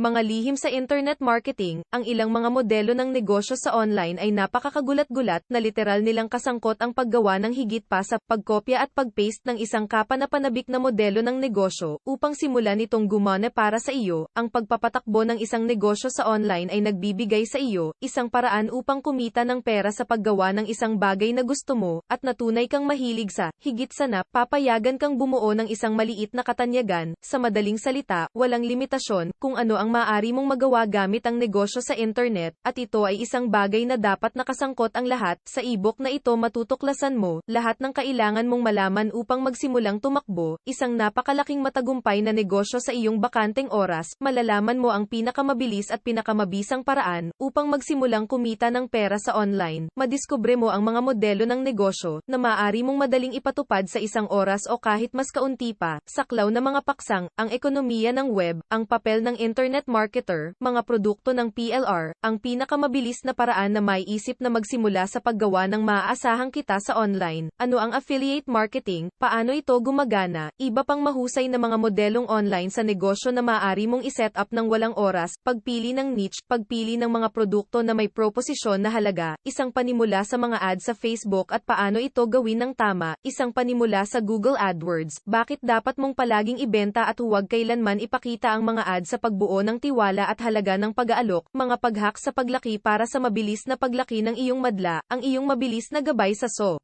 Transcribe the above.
Mga lihim sa internet marketing, ang ilang mga modelo ng negosyo sa online ay napakakagulat-gulat na literal nilang kasangkot ang paggawa ng higit pa sa pagkopya at pagpaste ng isang kapanapanabik na modelo ng negosyo upang simulan itong gumana para sa iyo. Ang pagpapatakbo ng isang negosyo sa online ay nagbibigay sa iyo isang paraan upang kumita ng pera sa paggawa ng isang bagay na gusto mo at natunay kang mahilig sa higit sa na papayagan kang bumuo ng isang maliit na katanyagan. Sa madaling salita, walang limitasyon kung ano ang maaari mong magawa gamit ang negosyo sa internet, at ito ay isang bagay na dapat nakasangkot ang lahat. Sa ebook na ito matutuklasan mo, lahat ng kailangan mong malaman upang magsimulang tumakbo, isang napakalaking matagumpay na negosyo sa iyong bakanteng oras, malalaman mo ang pinakamabilis at pinakamabisang paraan, upang magsimulang kumita ng pera sa online, madiskubre mo ang mga modelo ng negosyo, na maaari mong madaling ipatupad sa isang oras o kahit mas kaunti pa, saklaw na mga paksang, ang ekonomiya ng web, ang papel ng internet marketer, mga produkto ng PLR, ang pinakamabilis na paraan na maiisip na magsimula sa paggawa ng maaasahang kita sa online, ano ang affiliate marketing, paano ito gumagana, iba pang mahusay na mga modelong online sa negosyo na maaari mong iset up ng walang oras, pagpili ng niche, pagpili ng mga produkto na may proposisyon na halaga, isang panimula sa mga ads sa Facebook at paano ito gawin ng tama, isang panimula sa Google AdWords, bakit dapat mong palaging ibenta at huwag kailanman ipakita ang mga ads sa ng tiwala at halaga ng pag-aalok, mga paghak sa paglaki para sa mabilis na paglaki ng iyong madla, ang iyong mabilis na gabay sa SO.